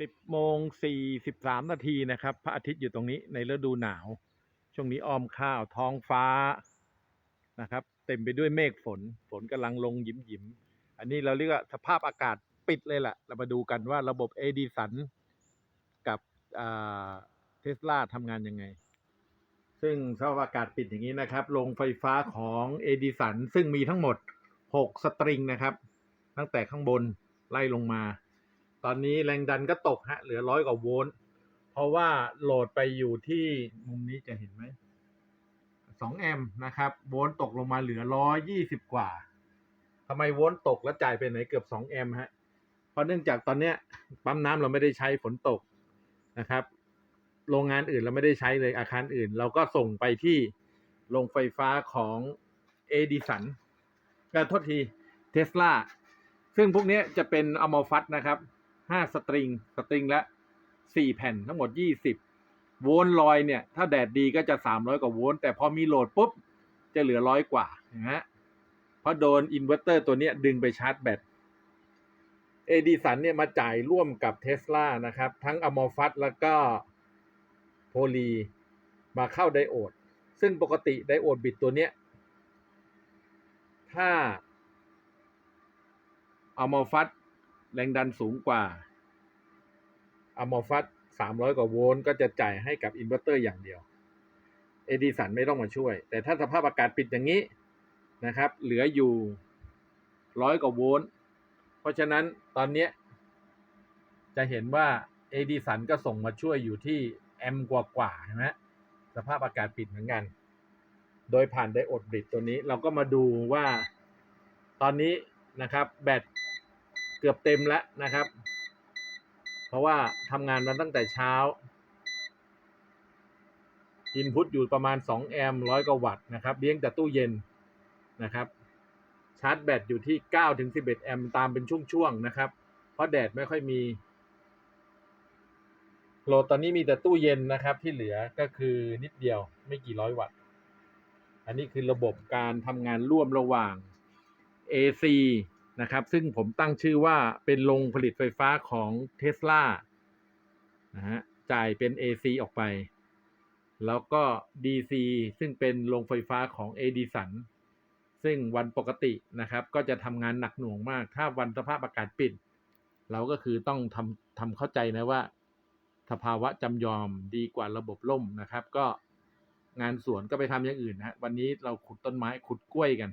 สิบโมงสี่สิบสามนาทีนะครับ พระอาทิตย์อยู่ตรงนี้ในฤดูหนาว ช่วงนี้อ้อมข้าวท้องฟ้านะครับ เต็มไปด้วยเมฆฝน ฝนกำลังลงหยิมหยิมอันนี้เราเรียกว่าสภาพอากาศปิดเลยแหละเรามาดูกันว่าระบบเอดิสันกับเทสลาทำงานยังไง ซึ่งสภาพอากาศปิดอย่างนี้นะครับโรงไฟฟ้าของเอดิสันซึ่งมีทั้งหมด 6 สตริงนะครับ ตั้งแต่ข้างบนไล่ลงมา ตอนนี้แรงดันก็ตกฮะ เหลือร้อยกว่าโวลต์เพราะว่าโหลดไปอยู่ที่มุมนี้จะเห็นไหมสองแอมป์นะครับโวลต์ตกลงมาเหลือร้อยยี่สิบกว่าทำไมโวลต์ตกแล้วจ่ายไปไหนเกือบสองแอมป์ฮะเพราะเนื่องจากตอนเนี้ยปั๊มน้ำเราไม่ได้ใช้ฝนตกนะครับ โรงงานอื่นเราไม่ได้ใช้เลยอาคารอื่น เราก็ส่งไปที่โรงไฟฟ้าของเอดิสันก็โทษทีเทสลาซึ่งพวกนี้จะเป็นอะมอฟัตนะครับ ห้าสตริง สตริงละสี่แผ่นทั้งหมดยี่สิบโวลต์ลอยเนี่ย ถ้าแดดดีก็จะสามร้อยกว่าโวลต์แต่พอมีโหลดปุ๊บ จะเหลือร้อยกว่านะฮะเพราะโดนอินเวอร์เตอร์ตัวเนี้ยดึงไปชาร์จแบตเอดิสันเนี่ยมาจ่ายร่วมกับเทสลานะครับ ทั้งอะมอฟัตแล้วก็โพลีมาเข้าไดโอด ซึ่งปกติไดโอดบิตตัวเนี้ย ถ้าอะมอฟัต แรงดันสูงกว่าอะมอฟัตสามร้อยกว่าโวลต์ก็จะจ่ายให้กับอินเวอร์เตอร์อย่างเดียว เอดิสันไม่ต้องมาช่วย แต่ถ้าสภาพอากาศปิดอย่างนี้นะครับ เหลืออยู่ร้อยกว่าโวลต์ เพราะฉะนั้นตอนนี้จะเห็นว่าเอดิสันก็ส่งมาช่วยอยู่ที่แอมป์กว่าๆใช่ไหมสภาพอากาศปิดเหมือนกัน โดยผ่านไดโอดบริดตัวนี้เราก็มาดูว่าตอนนี้นะครับ แบต เกือบเต็มแล้วนะครับ เพราะว่าทำงานมาตั้งแต่เช้าอินพุตอยู่ประมาณ 2 แอมป์ร้อยกว่าวัตต์นะครับเลี้ยงแต่ตู้เย็นนะครับ ชาร์จแบตอยู่ที่9ถึง11 แอมป์ตามเป็นช่วงๆนะครับ เพราะแดดไม่ค่อยมีโหลดตอนนี้มีแต่ตู้เย็นนะครับที่เหลือก็คือนิดเดียวไม่กี่ร้อยวัตต์ อันนี้คือระบบการทำงานร่วมระหว่าง AC นะครับ ซึ่งผมตั้งชื่อว่าเป็นโรงผลิตไฟฟ้าของ Tesla นะฮะจ่ายเป็น AC ออกไป แล้วก็ DC ซึ่งเป็นโรงไฟฟ้าของ Edison ซึ่งวันปกตินะครับ ก็จะทำงานหนักหน่วงมาก ถ้าวันสภาพอากาศปิด เราก็คือต้องทำทำเข้าใจนะว่าสภาวะจำยอมดีกว่าระบบล่มนะครับ ก็งานสวนก็ไปทำอย่างอื่นนะวันนี้เราขุดต้นไม้ขุดกล้วยกัน